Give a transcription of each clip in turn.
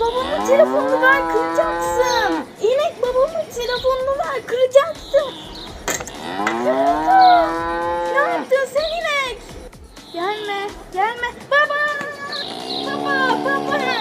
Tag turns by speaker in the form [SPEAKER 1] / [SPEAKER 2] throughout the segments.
[SPEAKER 1] babamın telefonunu ver kıracaksın. İnek babamın telefonunu ver kıracaksın. Ne yaptın sen inek? Gelme gelme. Baba. Baba baba.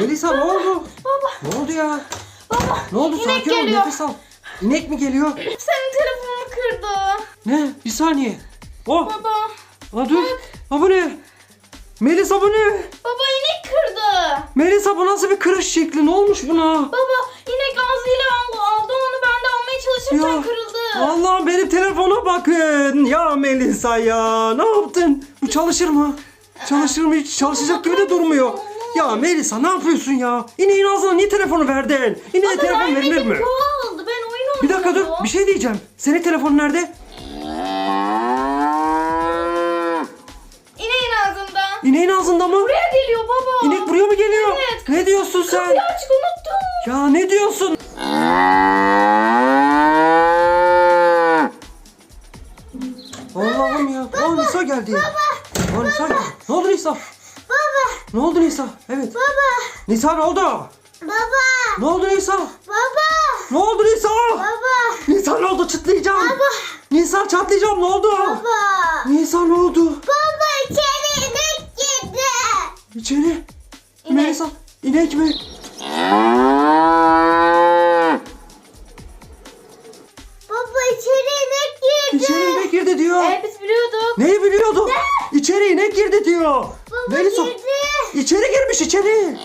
[SPEAKER 2] Melisa ne oldu?
[SPEAKER 1] Baba
[SPEAKER 2] Ne oldu ya?
[SPEAKER 1] baba.
[SPEAKER 2] Ne oldu?
[SPEAKER 1] İnek
[SPEAKER 2] Sakin ol
[SPEAKER 1] geliyor.
[SPEAKER 2] nefes al. İnek mi geliyor?
[SPEAKER 1] Senin telefonunu kırdı.
[SPEAKER 2] Ne? Bir saniye. Oh.
[SPEAKER 1] Baba.
[SPEAKER 2] Aa, dur. Aa, bu ne? Melisa bu ne?
[SPEAKER 1] Baba inek kırdı.
[SPEAKER 2] Melisa bu nasıl bir kırış şekli? Ne olmuş buna?
[SPEAKER 1] Baba inek ağzıyla aldı, aldı onu ben de almaya çalışırken
[SPEAKER 2] Ya.
[SPEAKER 1] kırıldı.
[SPEAKER 2] Allah'ım benim telefona bakın. Ya Melisa ya. Ne yaptın? Bu çalışır mı? Çalışır mı? Hiç çalışacak gibi de durmuyor. Ya Melisa ne yapıyorsun ya? İneğin ağzına niye telefonu verdin? İneğe
[SPEAKER 1] Baba
[SPEAKER 2] telefon verilir mi?
[SPEAKER 1] ki o aldı. Ben oyun
[SPEAKER 2] Bir dakika dur. Bir şey diyeceğim. Senin telefonun nerede?
[SPEAKER 1] İneğin ağzında.
[SPEAKER 2] İneğin ağzında mı?
[SPEAKER 1] Buraya geliyor baba.
[SPEAKER 2] İnek buraya mı geliyor?
[SPEAKER 1] Evet.
[SPEAKER 2] Ne diyorsun sen?
[SPEAKER 1] Kapıyı açık unuttum.
[SPEAKER 2] Ya ne diyorsun? Allah'ım ya. Aa Nisa geldi. Baba. Aa Nisa geldi. Ne oldu Nisa?
[SPEAKER 3] Baba,
[SPEAKER 2] Ne oldu Nisa? Evet.
[SPEAKER 3] baba,
[SPEAKER 2] Nisa ne oldu?
[SPEAKER 3] baba,
[SPEAKER 2] Ne oldu Nisa?
[SPEAKER 3] baba,
[SPEAKER 2] Ne oldu Nisa?
[SPEAKER 3] baba,
[SPEAKER 2] Nisa ne oldu? Çatlayacağım. Nisa çatlayacağım. Ne oldu?
[SPEAKER 3] baba.
[SPEAKER 2] Nisa ne oldu?
[SPEAKER 3] Baba içeri inek girdi.
[SPEAKER 2] İçeri.
[SPEAKER 1] İnek.
[SPEAKER 2] Nisa. İnek mi?
[SPEAKER 3] Baba içeri inek girdi.
[SPEAKER 2] İçeri inek girdi diyor.
[SPEAKER 1] Evet biz biliyorduk.
[SPEAKER 2] Neyi biliyordu? İçeri inek girdi diyor.
[SPEAKER 3] Baba
[SPEAKER 2] Melisa.
[SPEAKER 3] girdi.
[SPEAKER 2] İçeri girmiş içeri.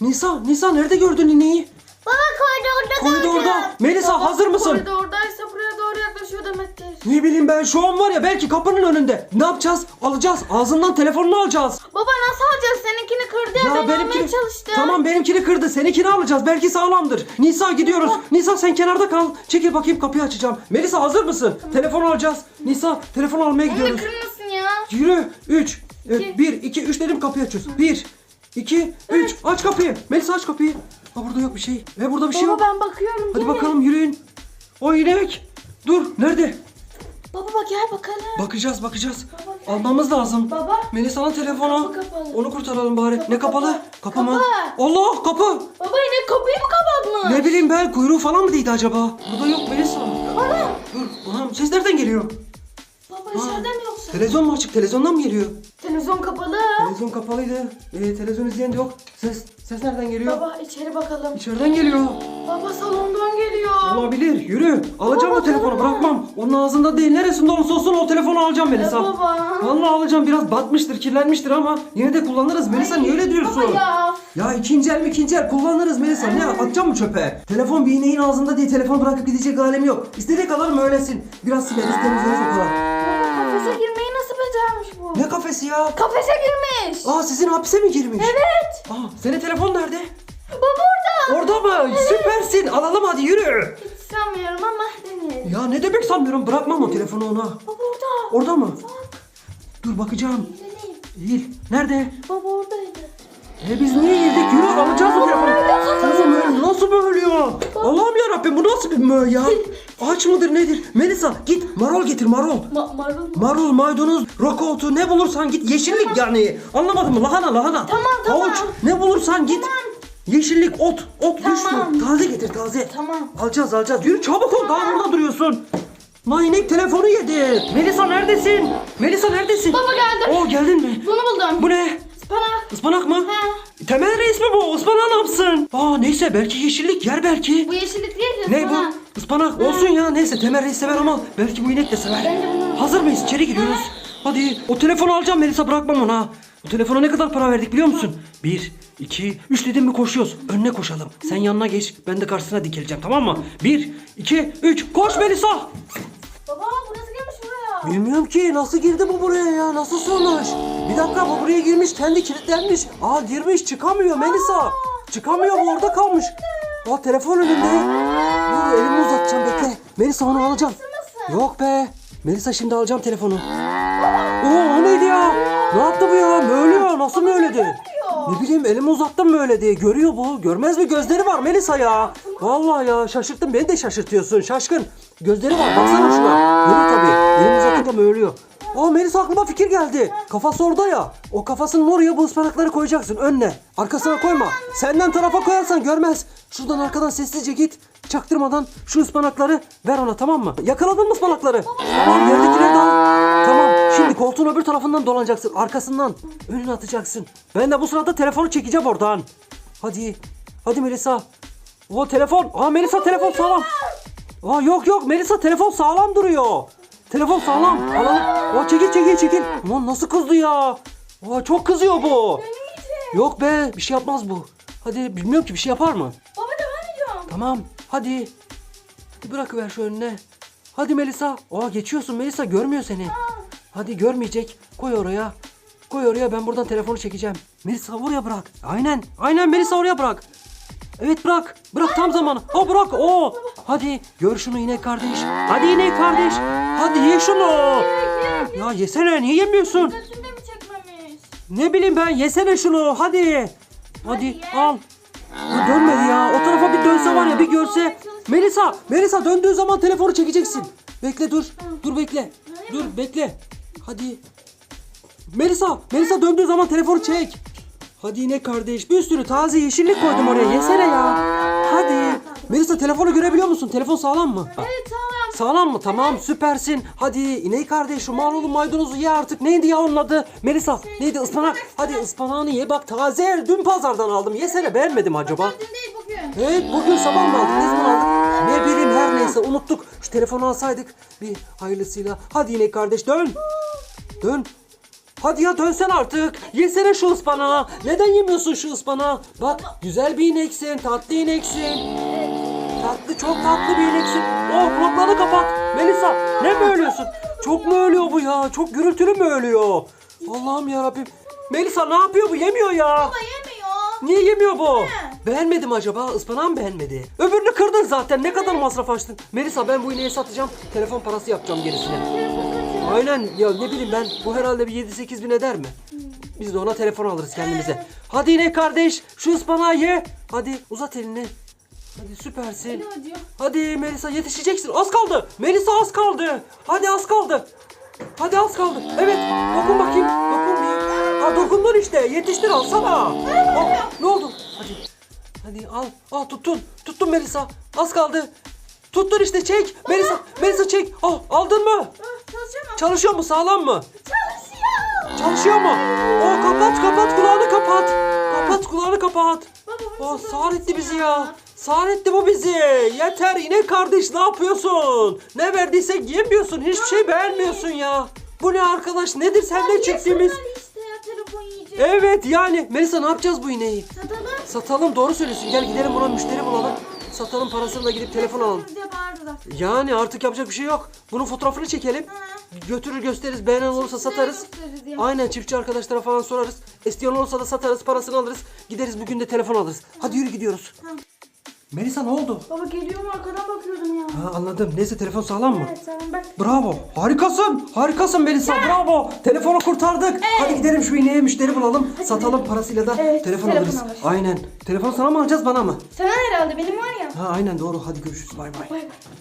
[SPEAKER 2] Nisa, Nisa nerede gördün ineği?
[SPEAKER 3] Baba koridorda
[SPEAKER 2] Koridorda.
[SPEAKER 3] gördüm.
[SPEAKER 2] Melisa
[SPEAKER 1] Baba,
[SPEAKER 2] hazır mısın?
[SPEAKER 1] Koridordaysa buraya doğru yaklaşıyor demektir.
[SPEAKER 2] Ne bileyim ben şu an var ya belki kapının önünde. Ne yapacağız? Alacağız. Ağzından telefonunu alacağız.
[SPEAKER 1] Baba nasıl alacağız? Seninkini kırdı ya, ben almaya çalıştım.
[SPEAKER 2] Tamam benimkini kırdı. Seninkini alacağız. Belki sağlamdır. Nisa gidiyoruz. Nisa sen kenarda kal. Çekil bakayım kapıyı açacağım. Melisa hazır mısın? Telefon alacağız. Nisa telefon almaya
[SPEAKER 1] Onu
[SPEAKER 2] gidiyoruz.
[SPEAKER 1] kırmasın ya.
[SPEAKER 2] Yürü. 3.
[SPEAKER 1] İki.
[SPEAKER 2] 1 2 3 dedim kapıyı açıyoruz. 1 2 3 aç kapıyı. Melisa aç kapıyı. Ha burada yok bir şey. Ve burada bir şey
[SPEAKER 1] Baba
[SPEAKER 2] yok.
[SPEAKER 1] ben bakıyorum.
[SPEAKER 2] Hadi
[SPEAKER 1] gel.
[SPEAKER 2] bakalım yürüyün. O inek. Dur nerede?
[SPEAKER 1] Baba bak gel bakalım.
[SPEAKER 2] Bakacağız bakacağız.
[SPEAKER 1] Baba, gel.
[SPEAKER 2] Almamız lazım.
[SPEAKER 1] Baba.
[SPEAKER 2] Melisa'nın telefonu.
[SPEAKER 1] Kapı kapalı.
[SPEAKER 2] Onu kurtaralım bari.
[SPEAKER 1] Kapı
[SPEAKER 2] ne kapalı?
[SPEAKER 1] kapalı.
[SPEAKER 2] Kapı mı?
[SPEAKER 1] Kapı.
[SPEAKER 2] Allah kapı.
[SPEAKER 1] Baba yine kapıyı mı kapatmış?
[SPEAKER 2] Ne bileyim ben kuyruğu falan mı değdi acaba? Burada yok Melisa.
[SPEAKER 1] Ana.
[SPEAKER 2] Dur anam ses nereden geliyor?
[SPEAKER 1] Baba içeride?
[SPEAKER 2] Televizyon mu açık? Televizyondan mı geliyor?
[SPEAKER 1] Televizyon kapalı.
[SPEAKER 2] Televizyon kapalıydı. Ee, televizyon izleyen de yok. Ses ses nereden geliyor?
[SPEAKER 1] Baba içeri bakalım.
[SPEAKER 2] İçeriden geliyor.
[SPEAKER 1] Baba salondan geliyor.
[SPEAKER 2] Olabilir. Yürü. Alacağım
[SPEAKER 1] Baba,
[SPEAKER 2] o telefonu.
[SPEAKER 1] tamam.
[SPEAKER 2] Bırakmam. Onun ağzında değil. Neresinde olursa olsun o telefonu alacağım Melisa.
[SPEAKER 1] Baba.
[SPEAKER 2] Vallahi alacağım. Biraz batmıştır, kirlenmiştir ama yine de kullanırız. Melisa niye öyle diyorsun?
[SPEAKER 1] Baba ya.
[SPEAKER 2] Ya ikinci el mi ikinci el kullanırız Melisa. Ne atacağım mı çöpe? Telefon bir ineğin ağzında değil. Telefon bırakıp gidecek alemi yok. İstediği kadar mı öylesin? Biraz sileriz temizleriz o kadar.
[SPEAKER 1] Baba kafese girmeyi?
[SPEAKER 2] Ne kafesi ya?
[SPEAKER 1] Kafese girmiş.
[SPEAKER 2] Aa sizin hapise mi girmiş?
[SPEAKER 1] Evet.
[SPEAKER 2] Aa senin telefon nerede?
[SPEAKER 1] Baba orada.
[SPEAKER 2] Orada mı? Süpersin. Alalım hadi yürü.
[SPEAKER 1] Hiç sanmıyorum ama deneyelim.
[SPEAKER 2] Ya ne demek sanmıyorum. Bırakmam o telefonu ona.
[SPEAKER 1] Baba orada.
[SPEAKER 2] Orada mı? Dur bakacağım. Değil. Nerede?
[SPEAKER 1] Baba oradaydı.
[SPEAKER 2] E biz niye girdik? Yürü alacağız o telefonu.
[SPEAKER 1] nereden
[SPEAKER 2] Tamam öyle nasıl böyle ya? Yarabbim bu nasıl bir mö ya? Ağaç mıdır nedir? Melisa git marul getir marul.
[SPEAKER 1] Ma marul mu?
[SPEAKER 2] Marul, maydanoz, rokotu ne bulursan git yeşillik yani. Anlamadın mı? Lahana, lahana.
[SPEAKER 1] Tamam, tamam.
[SPEAKER 2] Havuç ne bulursan git. Yeşillik, ot, ot
[SPEAKER 1] Tamam.
[SPEAKER 2] düştü. Taze getir taze.
[SPEAKER 1] Tamam.
[SPEAKER 2] Alacağız alacağız. Yürü çabuk ol daha burada duruyorsun. Lan inek telefonu yedi. Melisa neredesin? Melisa neredesin?
[SPEAKER 1] Baba geldim.
[SPEAKER 2] Oo geldin mi?
[SPEAKER 1] Bunu buldum.
[SPEAKER 2] Bu ne?
[SPEAKER 1] Ispanak.
[SPEAKER 2] Ispanak mı?
[SPEAKER 1] He.
[SPEAKER 2] Temel reis mi bu? Ispanak ne yapsın? Aa neyse belki yeşillik yer belki.
[SPEAKER 1] Bu yeşillik değil de
[SPEAKER 2] Ne bu? Ispanak olsun ya neyse Temel reis sever ama belki bu inek de sever.
[SPEAKER 1] Bence bunu-
[SPEAKER 2] Hazır mıyız? İçeri giriyoruz. Hadi o telefonu alacağım Melisa bırakmam ona. O telefona ne kadar para verdik biliyor musun? Bir, iki, üç dedim mi koşuyoruz. Önüne koşalım. Sen yanına geç. Ben de karşısına dikileceğim tamam mı? Bir, iki, üç. Koş Melisa.
[SPEAKER 1] Baba bu nasıl gelmiş buraya?
[SPEAKER 2] Bilmiyorum ki nasıl girdi bu buraya ya nasıl sığmış? Bir dakika bu buraya girmiş kendi kilitlenmiş. Aa girmiş çıkamıyor Melisa. Çıkamıyor bu orada kalmış. Aa telefon önünde. Dur elimi uzatacağım bekle. Melisa onu alacağım. Yok be. Melisa şimdi alacağım telefonu. Oo o neydi ya? Ne yaptı bu ya? Möğlüyor. Nasıl möğledi? Ne bileyim elimi uzattım böyle diye. Görüyor bu. Görmez mi? Gözleri var Melisa ya. Vallahi ya şaşırttın. Beni de şaşırtıyorsun. Şaşkın. Gözleri var. Baksana şuna. Görüyor tabii. Elimi uzatınca möğlüyor. Aa Melisa aklıma fikir geldi. Kafası orada ya. O kafasının oraya bu ıspanakları koyacaksın önüne. Arkasına koyma. Senden tarafa koyarsan görmez. Şuradan arkadan sessizce git. Çaktırmadan şu ıspanakları ver ona tamam mı? Yakaladın mı ıspanakları? Tamam yerdekileri de. Tamam şimdi koltuğun öbür tarafından dolanacaksın. Arkasından önüne atacaksın. Ben de bu sırada telefonu çekeceğim oradan. Hadi. Hadi Melisa. O telefon. Aa Melisa telefon sağlam. Aa yok yok Melisa telefon sağlam duruyor. Telefon sağlam. Alalım. Aa çekil çekil çekil. Aman nasıl kızdı ya. Aa çok kızıyor bu. Yok be bir şey yapmaz bu. Hadi bilmiyorum ki bir şey yapar mı?
[SPEAKER 1] Baba devam ediyorum.
[SPEAKER 2] Tamam hadi. Hadi bırakıver şu önüne. Hadi Melisa. Aa geçiyorsun Melisa görmüyor seni. Hadi görmeyecek. Koy oraya. Koy oraya ben buradan telefonu çekeceğim. Melisa oraya bırak. Aynen. Aynen Melisa oraya bırak. Evet bırak. Bırak tam zamanı. Ha bırak. Oo. Hadi gör şunu inek kardeş. Hadi inek kardeş. Hadi ye şunu. Ya yesene niye yemiyorsun?
[SPEAKER 1] Dikkatinde mi çekmemiş?
[SPEAKER 2] Ne bileyim ben yesene şunu hadi. Hadi al. Ya dönmedi ya. O tarafa bir dönse var ya bir görse. Melisa, Melisa döndüğü zaman telefonu çekeceksin. Bekle dur. Dur bekle. Dur bekle. Hadi. Melisa, Melisa döndüğü zaman telefonu çek. Hadi yine kardeş. Bir sürü taze yeşillik koydum oraya. Yesene ya. Hadi. Melisa telefonu görebiliyor musun? Telefon sağlam mı?
[SPEAKER 1] Evet tamam.
[SPEAKER 2] Sağlam mı? Tamam süpersin. Hadi ineği kardeş şu marulu maydanozu ye artık. Neydi ya onun adı? Melisa neydi ıspanak? Hadi ıspanağını ye bak taze. Dün pazardan aldım. Yesene beğenmedim acaba?
[SPEAKER 1] Dün değil bugün.
[SPEAKER 2] Evet bugün sabah mı aldık? Ne zaman aldık? Ne bileyim her neyse unuttuk. Şu telefonu alsaydık bir hayırlısıyla. Hadi inek kardeş dön. Dön. Hadi ya dönsen artık. Yesene şu ıspanağı. Neden yemiyorsun şu ıspanağı? Bak güzel bir ineksin. Tatlı ineksin. Tatlı çok tatlı bir ineksin. Oh kulaklarını kapat. Melisa ne mi ölüyorsun? Çok mu ölüyor bu ya? Çok gürültülü mü ölüyor? Allah'ım ya Rabbim. Melisa ne yapıyor bu? Yemiyor ya.
[SPEAKER 1] Baba yemiyor.
[SPEAKER 2] Niye yemiyor bu? Beğenmedi mi acaba? Ispanağı mı beğenmedi? Öbürünü kırdın zaten. Ne kadar masraf açtın? Melisa ben bu ineği satacağım. Telefon parası yapacağım gerisine. Aynen ya ne bileyim ben. Bu herhalde bir 7-8 bin eder mi? Biz de ona telefon alırız kendimize. Hadi inek kardeş şu ıspanağı ye. Hadi uzat elini. Hadi süpersin.
[SPEAKER 1] Acıyor.
[SPEAKER 2] Hadi Melisa yetişeceksin. Az kaldı. Melisa az kaldı. Hadi az kaldı. Hadi az kaldı. Evet. Dokun bakayım. Dokun bir. Ha dokundun işte. Yetiştir alsana. Al. Ne oldu? Hadi. Hadi al. Al tuttun. Tuttun Melisa. Az kaldı. Tuttun işte çek. Melisa. Melisa çek. Al. Aldın mı?
[SPEAKER 1] Çalışıyor mu?
[SPEAKER 2] Çalışıyor mu? Sağlam mı?
[SPEAKER 1] Çalışıyor.
[SPEAKER 2] Çalışıyor mu? O kapat kapat kulağını kapat. Kapat kulağını kapat.
[SPEAKER 1] Baba
[SPEAKER 2] Oh sağır etti bizi
[SPEAKER 1] ya?
[SPEAKER 2] ya. Sağır etti bu bizi. Yeter inek kardeş ne yapıyorsun? Ne verdiysek yemiyorsun. Hiçbir şey beğenmiyorsun ya. Bu ne arkadaş? Nedir senden çektiğimiz? Evet yani. Melisa ne yapacağız bu ineği?
[SPEAKER 1] Satalım.
[SPEAKER 2] Satalım doğru söylüyorsun. Gel gidelim buna müşteri bulalım. Satalım parasını da gidip telefon alalım.
[SPEAKER 1] Diye bağırdılar.
[SPEAKER 2] Yani artık yapacak bir şey yok. Bunun fotoğrafını çekelim. Götürür gösteririz. Beğenen olursa satarız.
[SPEAKER 1] gösteririz ya.
[SPEAKER 2] Aynen çiftçi arkadaşlara falan sorarız. İsteyen olursa da satarız. Parasını alırız. Gideriz bugün de telefon alırız. Hadi yürü gidiyoruz. Melisa ne oldu?
[SPEAKER 1] Baba geliyor mu arkadan bakıyordum ya.
[SPEAKER 2] Ha anladım. Neyse telefon sağlam mı?
[SPEAKER 1] Evet tamam bak.
[SPEAKER 2] Bravo. Harikasın. Harikasın Melisa. Bravo. Telefonu kurtardık. Hadi gidelim şu ineğe müşteri bulalım. Satalım parasıyla da
[SPEAKER 1] Evet,
[SPEAKER 2] telefon,
[SPEAKER 1] telefon
[SPEAKER 2] alırız.
[SPEAKER 1] alırız.
[SPEAKER 2] Aynen. Telefonu sana mı alacağız bana mı?
[SPEAKER 1] Sana herhalde benim var ya.
[SPEAKER 2] Ha aynen doğru. Hadi görüşürüz. Bay bay.
[SPEAKER 1] Bay bay.